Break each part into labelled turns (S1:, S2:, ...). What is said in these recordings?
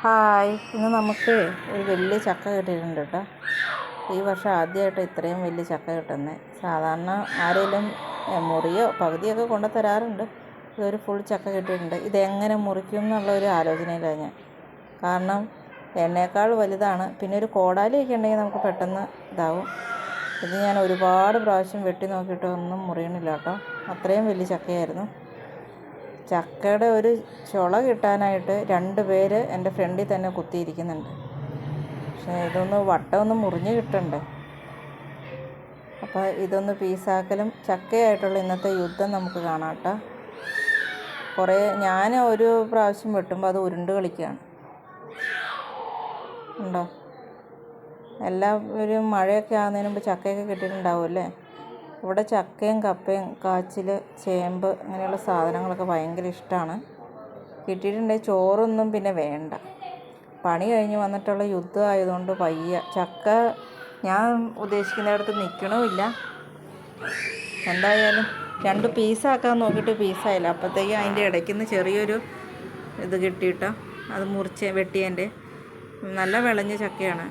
S1: Hi. ഇന്ന് നമുക്ക് ഒരു വലിയ ചക്ക കിട്ടിയിട്ടുണ്ട് കേട്ടോ. ഈ വർഷം ആദ്യമായിട്ട് ഇത്രയും വലിയ ചക്ക കിട്ടുന്നത് സാധാരണ ആരെങ്കിലും മുറിയോ പകുതിയൊക്കെ കൊണ്ടു തരാറുണ്ട്. ഇതൊരു ഫുൾ ചക്ക കിട്ടിയിട്ടുണ്ട്. ഇതെങ്ങനെ മുറിക്കും എന്നുള്ള ഒരു ആലോചനയിലാണ് ഞാൻ കാരണം എന്നേക്കാൾ വലുതാണ്. പിന്നെ ഒരു കോടാലിയൊക്കെ ഉണ്ടെങ്കിൽ നമുക്ക് പെട്ടെന്ന് ഇതാവും. ഇത് ഞാൻ ഒരുപാട് പ്രാവശ്യം വെട്ടി നോക്കിയിട്ട് ഒന്നും മുറിയണില്ല കേട്ടോ. അത്രയും വലിയ ചക്കയായിരുന്നു. ചക്കയുടെ ഒരു ചുള കിട്ടാനായിട്ട് രണ്ട് പേര് എന്റെ ഫ്രണ്ടിൽ തന്നെ കുത്തിയിരിക്കുന്നുണ്ട്. പക്ഷേ ഇതൊന്ന് വട്ടം ഒന്ന് മുറിഞ്ഞ് കിട്ടണ്ടേ? അപ്പോൾ ഇതൊന്ന് പീസാക്കലും ചക്കയായിട്ടുള്ള ഇന്നത്തെ യുദ്ധം നമുക്ക് കാണാം കേട്ടോ. കുറേ ഞാൻ ഒരു പ്രാവശ്യം വെട്ടുമ്പോൾ അത് ഉരുണ്ട് കളിക്കുകയാണ്. ഉണ്ടോ? എല്ലാവരും മഴയൊക്കെ ആകുന്നതിന് മുമ്പ് ചക്കയൊക്കെ കിട്ടിയിട്ടുണ്ടാവുമല്ലേ? ഇവിടെ ചക്കയും കപ്പയും കാച്ചിൽ ചേമ്പ് അങ്ങനെയുള്ള സാധനങ്ങളൊക്കെ ഭയങ്കര ഇഷ്ടമാണ് കിട്ടിയിട്ടുണ്ടെങ്കിൽ ചോറൊന്നും പിന്നെ വേണ്ട. പണി കഴിഞ്ഞ് വന്നിട്ടുള്ള യുദ്ധം ആയതുകൊണ്ട് വയ്യ ചക്ക ഞാൻ ഉദ്ദേശിക്കുന്നിടത്ത് നിൽക്കണമില്ല എന്തായാലും രണ്ട് പീസാക്കാൻ നോക്കിയിട്ട് പീസായില്ല. അപ്പോഴത്തേക്കും അതിന്റെ ഇടയ്ക്ക് നിന്ന് ചെറിയൊരു ഇത് കിട്ടിയിട്ടോ. അത് മുറിച്ച് വെട്ടിയതിന്റെ. നല്ല വിളഞ്ഞ ചക്കയാണ്.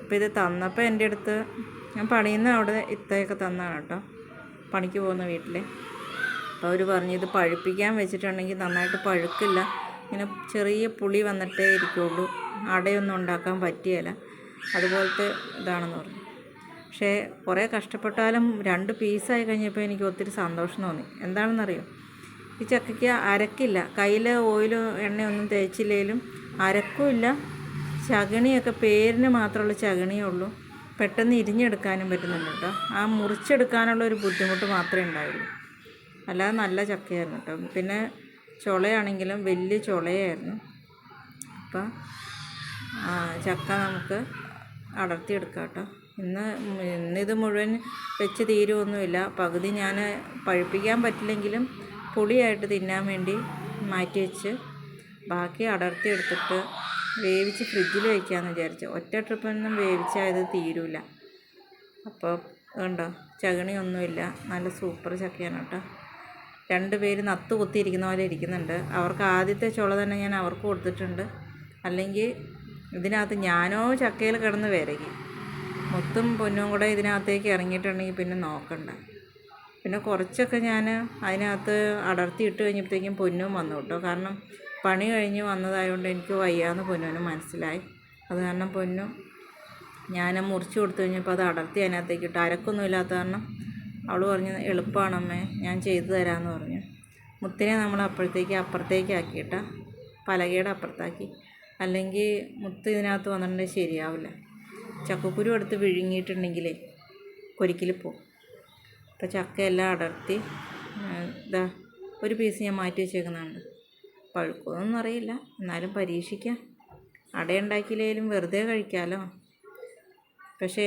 S1: അപ്പോൾ ഇത് തന്നപ്പോൾ എന്റെ അടുത്ത് ഞാൻ പണിയുന്ന അവിടെ ഇത്തയൊക്കെ തന്നാണ് കേട്ടോ. പണിക്ക് പോകുന്ന വീട്ടിൽ അപ്പോൾ അവർ പറഞ്ഞു ഇത് പഴുപ്പിക്കാൻ വെച്ചിട്ടുണ്ടെങ്കിൽ നന്നായിട്ട് പഴുക്കില്ല. ഇങ്ങനെ ചെറിയ പുളി വന്നിട്ടേ ഇരിക്കുള്ളൂ. അടയൊന്നും ഉണ്ടാക്കാൻ പറ്റിയല്ല അതുപോലത്തെ ഇതാണെന്ന് പറഞ്ഞു. പക്ഷേ കുറേ കഷ്ടപ്പെട്ടാലും രണ്ട് പീസായി കഴിഞ്ഞപ്പോൾ എനിക്ക് ഒത്തിരി സന്തോഷം തോന്നി. എന്താണെന്നറിയോ? ഈ ചക്കയ്ക്ക് അരക്കില്ല. കയ്യിൽ ഓയിലോ എണ്ണയൊന്നും തേച്ചില്ലെങ്കിലും അരക്കുമില്ല. ചകിണിയൊക്കെ പേരിന് മാത്രമുള്ള ചകിണിയേ ഉള്ളൂ. പെട്ടെന്ന് ഇരിഞ്ഞെടുക്കാനും പറ്റുന്നുണ്ട് കേട്ടോ. ആ മുറിച്ചെടുക്കാനുള്ള ഒരു ബുദ്ധിമുട്ട് മാത്രമേ ഉണ്ടായുള്ളൂ അല്ലാതെ നല്ല ചക്കയായിരുന്നു കേട്ടോ. പിന്നെ ചുളയാണെങ്കിലും വലിയ ചുളയായിരുന്നു. അപ്പം ചക്ക നമുക്ക് അടർത്തിയെടുക്കാം കേട്ടോ. ഇന്ന് ഇന്നിത് മുഴുവൻ വെച്ച് തീരുമൊന്നുമില്ല പകുതി ഞാൻ പഴുപ്പിക്കാൻ പറ്റില്ലെങ്കിലും പുളിയായിട്ട് തിന്നാൻ വേണ്ടി മാറ്റി വെച്ച് ബാക്കി അടർത്തിയെടുത്തിട്ട് വേവിച്ച് ഫ്രിഡ്ജിൽ വയ്ക്കാമെന്ന് വിചാരിച്ചു. ഒറ്റ ട്രിപ്പൊന്നും വേവിച്ചാൽ ഇത് തീരൂല. അപ്പോൾ കണ്ടോ ചകണിയൊന്നുമില്ല. നല്ല സൂപ്പർ ചക്കയാണ് കേട്ടോ. രണ്ട് പേര് നത്ത് കുത്തിയിരിക്കുന്ന പോലെ ഇരിക്കുന്നുണ്ട്. അവർക്ക് ആദ്യത്തെ ചുള തന്നെ ഞാൻ അവർക്ക് കൊടുത്തിട്ടുണ്ട്. അല്ലെങ്കിൽ ഇതിനകത്ത് ഞാനോ ചക്കയിൽ കിടന്ന് വിരകി. മൊത്തം പൊന്നും കൂടെ ഇതിനകത്തേക്ക് ഇറങ്ങിയിട്ടുണ്ടെങ്കിൽ പിന്നെ നോക്കണ്ട. പിന്നെ കുറച്ചൊക്കെ ഞാൻ അതിനകത്ത് അടർത്തി ഇട്ട് കഴിഞ്ഞപ്പോഴത്തേക്കും പൊന്നും വന്നു കേട്ടോ. കാരണം പണി കഴിഞ്ഞ് വന്നതായതുകൊണ്ട് എനിക്ക് വയ്യാന്ന് പൊന്നുവിന് മനസ്സിലായി. അത് കാരണം പൊന്നു ഞാൻ മുറിച്ച് കൊടുത്തു കഴിഞ്ഞപ്പോൾ അത് അടർത്തി അതിനകത്തേക്ക് ഇട്ട്. അരക്കൊന്നും ഇല്ലാത്ത കാരണം അവൾ പറഞ്ഞു എളുപ്പമാണമ്മേ ഞാൻ ചെയ്തു തരാമെന്ന് പറഞ്ഞു. മുത്തിനെ നമ്മൾ അപ്പോഴത്തേക്ക് അപ്പുറത്തേക്ക് ആക്കിയിട്ട പലകയുടെ അപ്പുറത്താക്കി. അല്ലെങ്കിൽ മുത്ത് ഇതിനകത്ത് വന്നിട്ടുണ്ടെങ്കിൽ ശരിയാവില്ല. ചക്കക്കുരു എടുത്ത് വിഴുങ്ങിയിട്ടുണ്ടെങ്കിലേ കൊരിക്കൽ പോകും അപ്പോൾ ചക്കയെല്ലാം അടർത്തി ഇതാ ഒരു പീസ് ഞാൻ മാറ്റി വെച്ചേക്കുന്നുണ്ട്. പഴുക്കുമെന്നൊന്നും അറിയില്ല എന്നാലും പരീക്ഷിക്കാം. അടയുണ്ടാക്കിയില്ലെങ്കിലും വെറുതെ കഴിക്കാമല്ലോ പക്ഷേ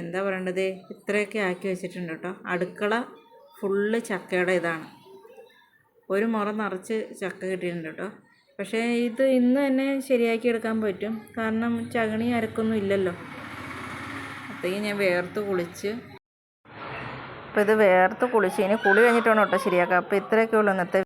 S1: എന്താ പറയേണ്ടത്? ഇത്രയൊക്കെ ആക്കി വെച്ചിട്ടുണ്ട് കേട്ടോ. അടുക്കള ഫുള്ള് ചക്കയുടെ ഇതാണ്. ഒരു മുറ നിറച്ച് ചക്ക കിട്ടിയിട്ടുണ്ട് കേട്ടോ. പക്ഷേ ഇത് ഇന്ന് തന്നെ ശരിയാക്കി എടുക്കാൻ പറ്റും. കാരണം ചകണി അരക്കൊന്നും ഇല്ലല്ലോ. അപ്പോഴേക്കും ഞാൻ വേർത്ത് കുളിച്ച് അപ്പോൾ ഇത് വേർത്ത് കുളിച്ച് ഇനി കുളി കഴിഞ്ഞിട്ടാണ് കേട്ടോ ശരിയാക്കുക. അപ്പോൾ ഇത്രയൊക്കെ ഉള്ളൂ ഇന്നത്തെ